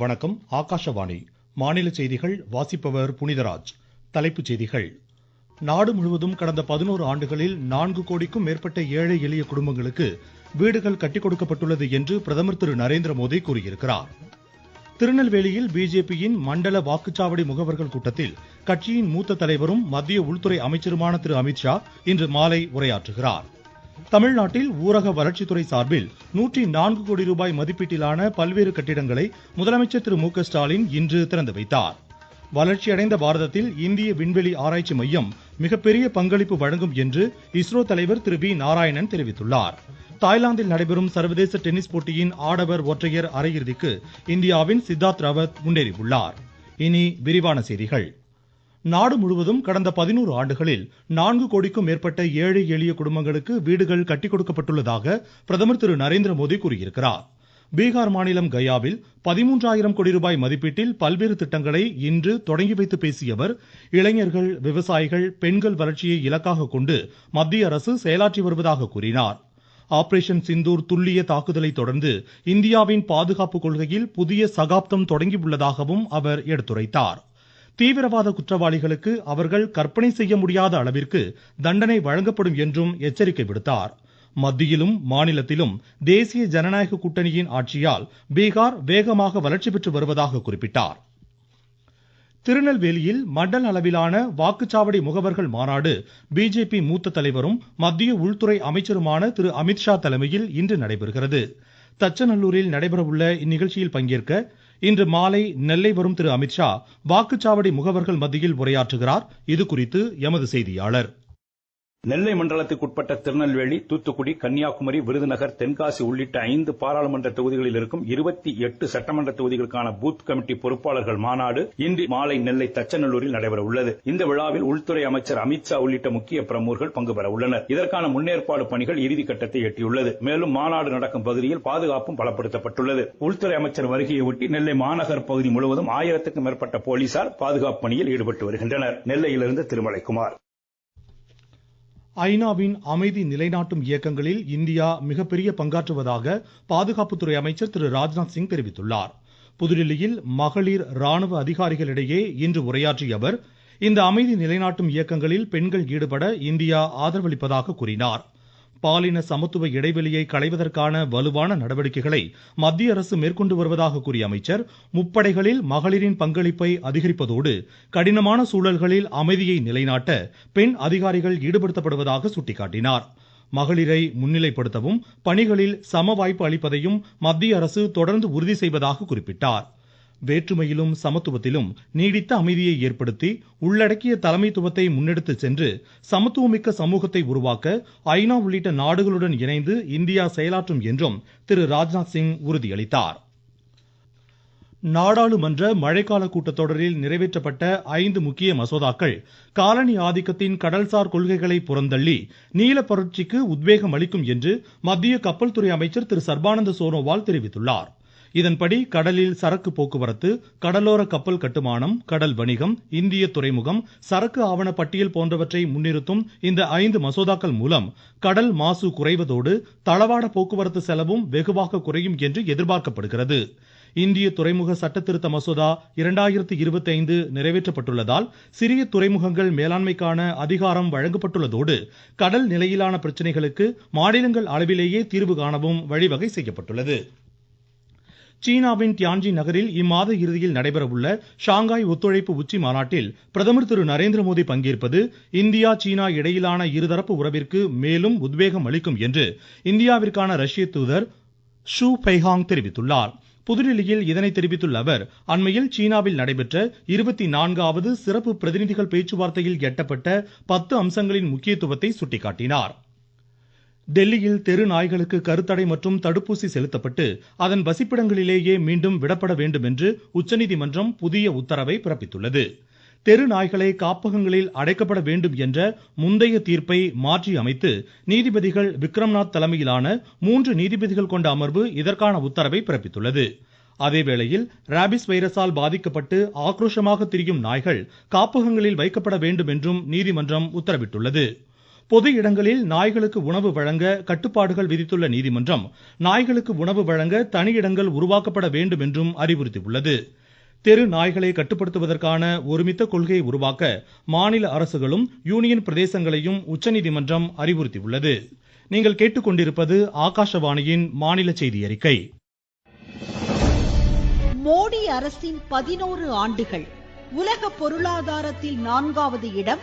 வணக்கம் ஆகாஷவாணி. மாநில செய்திகள் வாசிப்பவர் புனிதராஜ். தலைப்புச் செய்திகள். நாடு முழுவதும் கடந்த பதினோரு ஆண்டுகளில் நான்கு கோடிக்கும் மேற்பட்ட ஏழை எளிய குடும்பங்களுக்கு வீடுகள் கட்டிக் கொடுக்கப்பட்டுள்ளது என்று பிரதமர் திரு நரேந்திர மோடி கூறியிருக்கிறார். திருநெல்வேலியில் பிஜேபியின் மண்டல வாக்குச்சாவடி முகவர்கள் கூட்டத்தில் கட்சியின் மூத்த தலைவரும் மத்திய உள்துறை அமைச்சருமான திரு அமித்ஷா இன்று மாலை உரையாற்றுகிறார். தமிழ்நாட்டில் ஊரக வளர்ச்சித்துறை சார்பில் நூற்றி நான்கு கோடி ரூபாய் மதிப்பீட்டிலான பல்வேறு கட்டிடங்களை முதலமைச்சர் திரு மு க ஸ்டாலின் இன்று திறந்து வைத்தார். வளர்ச்சியடைந்த பாரதத்தில் இந்திய விண்வெளி ஆராய்ச்சி மையம் மிகப்பெரிய பங்களிப்பு வழங்கும் என்று இஸ்ரோ தலைவர் திரு வி நாராயணன் தெரிவித்துள்ளார். தாய்லாந்தில் நடைபெறும் சர்வதேச டென்னிஸ் போட்டியின் ஆடவர் ஒற்றையர் அரையிறுதிக்கு இந்தியாவின் சித்தார்த் ரவத் முன்னேறியுள்ளார். இனி விரிவான செய்திகள். நாடு முழுவதும் கடந்த பதினோரு ஆண்டுகளில் நான்கு கோடிக்கும் மேற்பட்ட ஏழை எளிய குடும்பங்களுக்கு வீடுகள் கட்டிக் கொடுக்கப்பட்டுள்ளதாக பிரதமர் திரு நரேந்திர மோடி கூறியிருக்கிறார். பீகார் மாநிலம் கயாவில் பதிமூன்றாயிரம் கோடி ரூபாய் மதிப்பீட்டில் பல்வேறு திட்டங்களை இன்று தொடங்கி வைத்து பேசிய அவர் இளைஞர்கள் விவசாயிகள் பெண்கள் வளர்ச்சியை இலக்காக கொண்டு மத்திய அரசு செயலாற்றி வருவதாக கூறினார். ஆபரேஷன் சிந்தூர் துல்லிய தாக்குதலை தொடர்ந்து இந்தியாவின் பாதுகாப்பு கொள்கையில் புதிய சகாப்தம் தொடங்கியுள்ளதாகவும் அவர் எடுத்துரைத்தார். தீவிரவாத குற்றவாளிகளுக்கு அவர்கள் கற்பனை செய்ய முடியாத அளவிற்கு தண்டனை வழங்கப்படும் என்றும் எச்சரிக்கை விடுத்தார். மத்தியிலும் மாநிலத்திலும் தேசிய ஜனநாயக கூட்டணியின் ஆட்சியால் பீகார் வேகமாக வளர்ச்சி பெற்று வருவதாக குறிப்பிட்டார். திருநெல்வேலியில் மண்டல அளவிலான வாக்குச்சாவடி முகவர்கள் மாநாடு பிஜேபி மூத்த தலைவரும் மத்திய உள்துறை அமைச்சருமான திரு. அமித்ஷா தலைமையில் இன்று நடைபெறுகிறது. தச்சநல்லூரில் நடைபெறவுள்ள இந்நிகழ்ச்சியில் பங்கேற்க இன்று மாலை நெல்லை வரும் திரு அமித்ஷா வாக்குச்சாவடி முகவர்கள் மத்தியில் உரையாற்றுகிறார். இதுகுறித்து எமது செய்தியாளர். நெல்லை மண்டலத்துக்குட்பட்ட திருநெல்வேலி தூத்துக்குடி கன்னியாகுமரி விருதுநகர் தென்காசி உள்ளிட்ட ஐந்து பாராளுமன்ற தொகுதிகளில் இருக்கும் இருபத்தி எட்டு சட்டமன்ற தொகுதிகளுக்கான பூத் கமிட்டி பொறுப்பாளர்கள் மாநாடு இன்று மாலை நெல்லை தச்சநல்லூரில் நடைபெற உள்ளது. இந்த விழாவில் உள்துறை அமைச்சர் அமித்ஷா உள்ளிட்ட முக்கிய பிரமுகர்கள் பங்கு பெற உள்ளனர். இதற்கான முன்னேற்பாடு பணிகள் இறுதிக்கட்டத்தை எட்டியுள்ளது. மேலும் மாநாடு நடக்கும் பகுதியில் பாதுகாப்பும் பலப்படுத்தப்பட்டுள்ளது. உள்துறை அமைச்சர் வருகையை ஒட்டி நெல்லை மாநகர் பகுதி முழுவதும் ஆயிரத்துக்கும் மேற்பட்ட போலீசார் பாதுகாப்பு பணியில் ஈடுபட்டு வருகின்றனர். நெல்லையிலிருந்து திருமலைக்குமார். ஐநாவின் அமைதி நிலைநாட்டும் இயக்கங்களில் இந்தியா மிகப்பெரிய பங்காற்றுவதாக பாதுகாப்புத்துறை அமைச்சர் திரு ராஜ்நாத் சிங் தெரிவித்துள்ளார். புதுடில்லியில் மகளிர் ராணுவ அதிகாரிகளிடையே இன்று உரையாற்றிய அவர் இந்த அமைதி நிலைநாட்டும் இயக்கங்களில் பெண்கள் ஈடுபட இந்தியா ஆதரவளிப்பதாக கூறினார். பாலின சமத்துவ இடைவெளியை களைவதற்கான வலுவான நடவடிக்கைகளை மத்திய அரசு மேற்கொண்டு வருவதாக கூறிய அமைச்சர் முப்படைகளில் மகளிரின் பங்களிப்பை அதிகரிப்பதோடு கடினமான சூழல்களில் அமைதியை நிலைநாட்ட பெண் அதிகாரிகள் ஈடுபடுத்தப்படுவதாக சுட்டிக்காட்டினார். மகளிரை முன்னிலைப்படுத்தவும் பணிகளில் சம வாய்ப்பு அளிப்பதையும் மத்திய அரசு தொடர்ந்து உறுதி செய்வதாக குறிப்பிட்டார். வேற்றுமையிலும் சமத்துவத்திலும் நீடித்த அமைதியை ஏற்படுத்தி உள்ளடக்கிய தலைமைத்துவத்தை முன்னெடுத்து சென்று சமத்துவமிக்க சமூகத்தை உருவாக்க ஐநா உள்ளிட்ட நாடுகளுடன் இணைந்து இந்தியா செயலாற்றும் என்றும் திரு ராஜ்நாத் சிங் உறுதியளித்தார். நாடாளுமன்ற மழைக்கால கூட்டத்தொடரில் நிறைவேற்றப்பட்ட ஐந்து முக்கிய மசோதாக்கள் காலனி ஆதிக்கத்தின் கடல்சார் கொள்கைகளை புறந்தள்ளி நீல புரட்சிக்கு உத்வேகம் அளிக்கும் என்று மத்திய கப்பல் துறை அமைச்சர் திரு சர்பானந்த சோனோவால் தெரிவித்துள்ளார். இதன்படி கடலில் சரக்கு போக்குவரத்து கடலோர கப்பல் கட்டுமானம் கடல் வணிகம் இந்திய துறைமுகம் சரக்கு ஆவண பட்டியல் போன்றவற்றை முன்னிறுத்தும் இந்த ஐந்து மசோதாக்கள் மூலம் கடல் மாசு குறைவதோடு தளவாட போக்குவரத்து செலவும் வெகுவாக குறையும் என்று எதிர்பார்க்கப்படுகிறது. இந்திய துறைமுக சட்டத்திருத்த மசோதா இரண்டாயிரத்தி இருபத்தி ஐந்து நிறைவேற்றப்பட்டுள்ளதால் சிறிய துறைமுகங்கள் மேலாண்மைக்கான அதிகாரம் வழங்கப்பட்டுள்ளதோடு கடல் நிலையிலான பிரச்சனைகளுக்கு மாநிலங்கள் அளவிலேயே தீர்வு காணவும் வழிவகை செய்யப்பட்டுள்ளது. சீனாவின் தியான்ஜி நகரில் இம்மாத இறுதியில் நடைபெறவுள்ள ஷாங்காய் ஒத்துழைப்பு உச்சி மாநாட்டில் பிரதமர் திரு நரேந்திர மோடி பங்கேற்பது இந்தியா சீனா இடையிலான இருதரப்பு உறவிற்கு மேலும் உத்வேகம் அளிக்கும் என்று இந்தியாவிற்கான ரஷ்ய தூதர் ஷூ ஃபெய்ஹாங் தெரிவித்துள்ளார். புதுடில்லியில் இதனை தெரிவித்துள்ள அவர் அண்மையில் சீனாவில் நடைபெற்ற இருபத்தி நான்காவது சிறப்பு பிரதிநிதிகள் பேச்சுவார்த்தையில் எட்டப்பட்ட பத்து அம்சங்களின் முக்கியத்துவத்தை சுட்டிக்காட்டினார். டெல்லியில் தெரு நாய்களுக்கு கருத்தடை மற்றும் தடுப்பூசி செலுத்தப்பட்டு அதன் வசிப்பிடங்களிலேயே மீண்டும் விடப்பட வேண்டும் என்று உச்சநீதிமன்றம் புதிய உத்தரவை பிறப்பித்துள்ளது. தெரு நாய்களை காப்பகங்களில் அடைக்கப்பட வேண்டும் என்ற முந்தைய தீர்ப்பை மாற்றி அமைத்து நீதிபதிகள் விக்ரம்நாத் தலைமையிலான மூன்று நீதிபதிகள் கொண்ட அமர்வு இதற்கான உத்தரவை பிறப்பித்துள்ளது. அதேவேளையில் ராபிஸ் வைரஸால் பாதிக்கப்பட்டு ஆக்ரோஷமாக திரியும் நாய்கள் காப்பகங்களில் வைக்கப்பட வேண்டும் என்றும் நீதிமன்றம் உத்தரவிட்டுள்ளது. பொது இடங்களில் நாய்களுக்கு உணவு வழங்க கட்டுப்பாடுகள் விதித்துள்ள நீதிமன்றம் நாய்களுக்கு உணவு வழங்க தனி இடங்கள் உருவாக்கப்பட வேண்டும் என்றும் அறிவுறுத்தியுள்ளது. தெரு நாய்களை கட்டுப்படுத்துவதற்கான ஒருமித்த கொள்கையை உருவாக்க மாநில அரசுகளும் யூனியன் பிரதேசங்களையும் உச்சநீதிமன்றம் அறிவுறுத்தியுள்ளது. நீங்கள் கேட்டுக்கொண்டிருப்பது ஆகாஷவாணியின் மாநில செய்தி அறிக்கை. மோடி அரசின் பதினோரு ஆண்டுகள் உலக பொருளாதாரத்தில் நான்காவது இடம்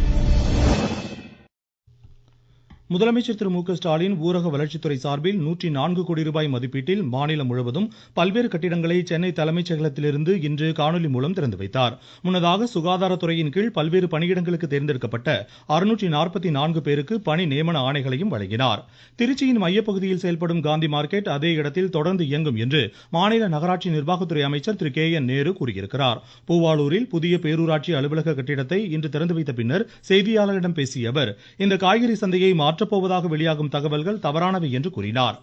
முதலமைச்சர் திரு மு க ஸ்டாலின் ஊரக வளர்ச்சித்துறை சார்பில் நூற்றி நான்கு கோடி ரூபாய் மதிப்பீட்டில் மாநிலம் முழுவதும் பல்வேறு கட்டிடங்களை சென்னை தலைமைச் செயலகத்திலிருந்து இன்று காணொலி மூலம் திறந்து வைத்தார். முன்னதாக சுகாதாரத்துறையின் கீழ் பல்வேறு பணியிடங்களுக்கு தேர்ந்தெடுக்கப்பட்ட நான்கு பேருக்கு பணி நியமன ஆணைகளையும் வழங்கினார். திருச்சியின் மையப்பகுதியில் செயல்படும் காந்தி மார்க்கெட் அதே இடத்தில் தொடர்ந்து இயங்கும் என்று மாநில நகராட்சி நிர்வாகத்துறை அமைச்சர் திரு கே என் நேரு கூறியிருக்கிறார். பூவாளூரில் புதிய பேரூராட்சி அலுவலக கட்டிடத்தை இன்று திறந்து வைத்த பின்னர் செய்தியாளர்களிடம் பேசிய அவர் இந்த காய்கறி சந்தையை மாற்றப்போவதாக வெளியாகும் தகவல்கள் தவறானவை என்று கூறினார்.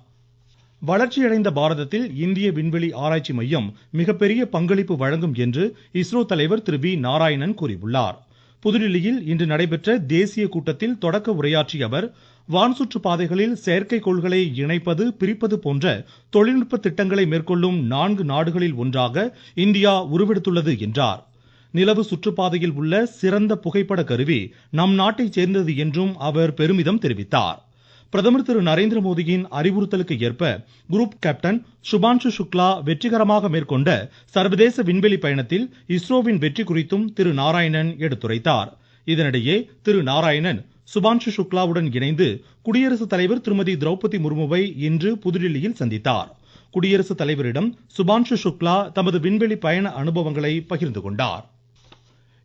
வளர்ச்சியடைந்த பாரதத்தில் இந்திய விண்வெளி ஆராய்ச்சி மையம் மிகப்பெரிய பங்களிப்பு வழங்கும் என்று இஸ்ரோ தலைவர் திரு வி நாராயணன் கூறியுள்ளார். புதுடில்லியில் இன்று நடைபெற்ற தேசிய கூட்டத்தில் தொடக்க உரையாற்றிய அவர் வான்சுற்று பாதைகளில் செயற்கைக்கோள்களை இணைப்பது பிரிப்பது போன்ற தொழில்நுட்ப திட்டங்களை மேற்கொள்ளும் நான்கு நாடுகளில் ஒன்றாக இந்தியா உருவெடுத்துள்ளது என்றார். நிலவு சுற்றுப்பாதையில் உள்ள சிறந்த புகைப்பட கருவி நம் நாட்டைச் சேர்ந்தது என்றும் அவர் பெருமிதம் தெரிவித்தார். பிரதமர் திரு நரேந்திர மோடியின் அறிவுறுத்தலுக்கு ஏற்ப குரூப் கேப்டன் சுபான்ஷு சுக்லா வெற்றிகரமாக மேற்கொண்ட சர்வதேச விண்வெளி பயணத்தில் இஸ்ரோவின் வெற்றி குறித்தும் திரு நாராயணன் எடுத்துரைத்தார். இதனிடையே திரு நாராயணன் சுபான்ஷு சுக்லாவுடன் இணைந்து குடியரசுத் தலைவர் திருமதி திரௌபதி முர்முவை இன்று புதுடில்லியில் சந்தித்தார். குடியரசுத் தலைவரிடம் சுபான்ஷு சுக்லா தமது விண்வெளி பயண அனுபவங்களை பகிர்ந்து கொண்டார்.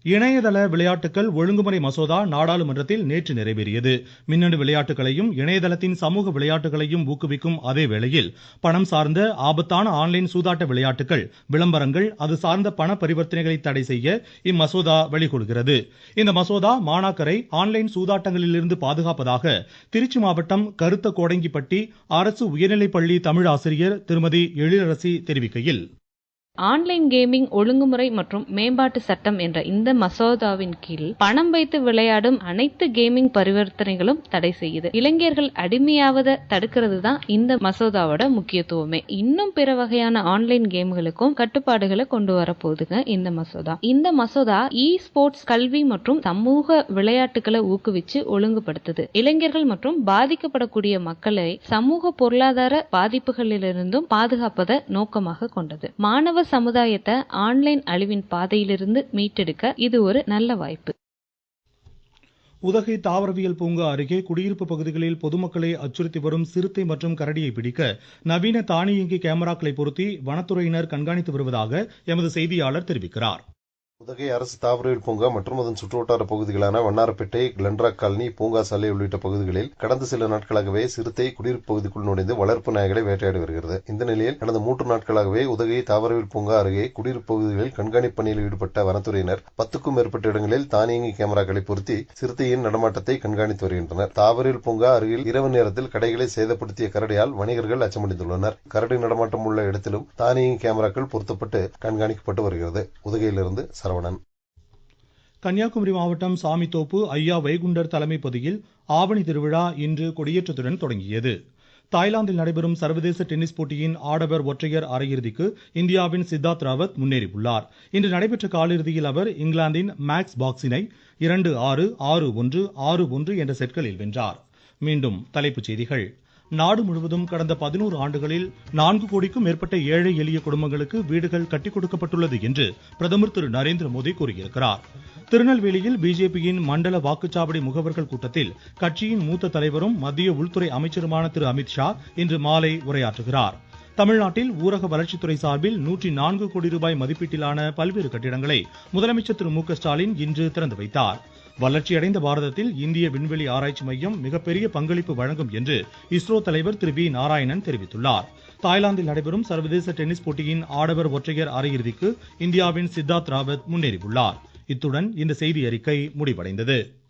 இணையதள விளையாட்டுகள் ஒழுங்குமுறை மசோதா நாடாளுமன்றத்தில் நேற்று நிறைவேறியது. மின்னணு விளையாட்டுகளையும் இணையதளத்தின் சமூக விளையாட்டுகளையும் ஊக்குவிக்கும் அதே வேளையில் பணம் சார்ந்த ஆபத்தான ஆன்லைன் சூதாட்ட விளையாட்டுகள் விளம்பரங்கள் அது சார்ந்த பண பரிவர்த்தனைகளை தடை செய்ய இம்மசோதா வழிகொள்கிறது இந்த மசோதா மாணாக்கரை ஆன்லைன் சூதாட்டங்களிலிருந்து பாதுகாப்பதாக திருச்சி மாவட்டம் கருத்த கோடங்கிப்பட்டி அரசு உயர்நிலைப்பள்ளி தமிழ் ஆசிரியர் திருமதி எழிலரசி தெரிவிக்கையில். ஆன்லைன் கேமிங் ஒழுங்குமுறை மற்றும் மேம்பாட்டு சட்டம் என்ற இந்த மசோதாவின் கீழ் பணம் வைத்து விளையாடும் அனைத்து கேமிங் பரிவர்த்தனைகளும் தடை செய்யுது. இளைஞர்கள் அடிமையாவத தடுக்கிறது தான் இந்த மசோதாவோட முக்கியத்துவமே. இன்னும் பிற வகையான ஆன்லைன் கேம்களுக்கும் கட்டுப்பாடுகளை கொண்டு வர போகுதுங்க இந்த மசோதா. இந்த மசோதா இ ஸ்போர்ட்ஸ் கல்வி மற்றும் சமூக விளையாட்டுகளை ஊக்குவிச்சு ஒழுங்குபடுத்துது. இளைஞர்கள் மற்றும் பாதிக்கப்படக்கூடிய மக்களை சமூக பொருளாதார பாதிப்புகளிலிருந்தும் பாதுகாப்பதை நோக்கமாக கொண்டது. மாணவ சமுதாயத்தை ஆன்லைன் அழிவின் பாதையிலிருந்து மீட்டெடுக்க இது ஒரு நல்ல வாய்ப்பு. உதகை தாவரவியல் பூங்கா அருகே குடியிருப்பு பகுதிகளில் பொதுமக்களை அச்சுறுத்தி வரும் சிறுத்தை மற்றும் கரடியை பிடிக்க நவீன தானியங்கி கேமராக்களை பொருத்தி வனத்துறையினர் கண்காணித்து வருவதாக எமது செய்தியாளர் தெரிவிக்கிறார். உதகை அரசு தாவரவியல் பூங்கா மற்றும் அதன் சுற்றுவட்டார பகுதிகளான வண்ணாரப்பேட்டை கிளண்ட்ரா காலனி பூங்கா சாலை உள்ளிட்ட பகுதிகளில் கடந்த சில நாட்களாகவே சிறுத்தை குடியிருப்பு பகுதிக்குள் நுழைந்து வளர்ப்பு நாய்களை வேட்டையாடி வருகிறது. இந்த நிலையில் கடந்த மூன்று நாட்களாகவே உதகை தாவரவியல் பூங்கா அருகே குடியிருப்பு பகுதிகளில் கண்காணிப்பு பணியில் ஈடுபட்ட வனத்துறையினர் பத்துக்கும் மேற்பட்ட இடங்களில் தானியங்கி கேமராக்களை பொருத்தி சிறுத்தையின் நடமாட்டத்தை கண்காணித்து வருகின்றனர். தாவரவியல் பூங்கா அருகில் இரவு நேரத்தில் கடைகளை சேதப்படுத்திய கரடியால் வணிகர்கள் அச்சமடைந்துள்ளனர். கரடி நடமாட்டம் உள்ள இடத்திலும் தானியங்கி கேமராக்கள் பொருத்தப்பட்டு கண்காணிக்கப்பட்டு வருகிறது. உதகையிலிருந்து சரவணன் கன்னியாகுமரி மாவட்டம் சாமித்தோப்பு ஐயா வைகுண்டர் தலைமைப்பதியில் ஆவணி திருவிழா இன்று கொடியேற்றத்துடன் தொடங்கியது. தாய்லாந்தில் நடைபெறும் சர்வதேச டென்னிஸ் போட்டியின் ஆடவர் ஒற்றையர் அரையிறுதிக்கு இந்தியாவின் சித்தார்த் ராவத் முன்னேறியுள்ளார். இன்று நடைபெற்ற காலிறுதியில் அவர் இங்கிலாந்தின் மேக்ஸ் பாக்ஸினை இரண்டு ஆறு ஆறு ஒன்று ஆறு ஒன்று என்ற செட்களில் வென்றார். மீண்டும் தலைப்புச் செய்திகள். நாடு முழுவதும் கடந்த பதினோரு ஆண்டுகளில் நான்கு கோடிக்கும் மேற்பட்ட ஏழை எளிய குடும்பங்களுக்கு வீடுகள் கட்டிக் கொடுக்கப்பட்டுள்ளது என்று பிரதமர் திரு நரேந்திர மோடி கூறியிருக்கிறார். திருநெல்வேலியில் பிஜேபியின் மண்டல வாக்குச்சாவடி முகவர்கள் கூட்டத்தில் கட்சியின் மூத்த தலைவரும் மத்திய உள்துறை அமைச்சருமான திரு அமித்ஷா இன்று மாலை உரையாற்றுகிறார். தமிழ்நாட்டில் ஊரக வளர்ச்சித்துறை சார்பில் நூற்றி நான்கு கோடி ரூபாய் மதிப்பீட்டிலான பல்வேறு கட்டிடங்களை முதலமைச்சர் திரு மு க ஸ்டாலின் இன்று திறந்து வைத்தார். வளர்ச்சியடைந்த பாரதத்தில் இந்திய விண்வெளி ஆராய்ச்சி மையம் மிகப்பெரிய பங்களிப்பு வழங்கும் என்று இஸ்ரோ தலைவர் திரு வி நாராயணன் தெரிவித்துள்ளார். தாய்லாந்தில் நடைபெறும் சர்வதேச டென்னிஸ் போட்டியின் ஆடவர் ஒற்றையர் அரையிறுதிக்கு இந்தியாவின் சித்தார்த் ராவத் முன்னேறியுள்ளார். இத்துடன் இந்த செய்தி அறிக்கை முடிவடைந்தது.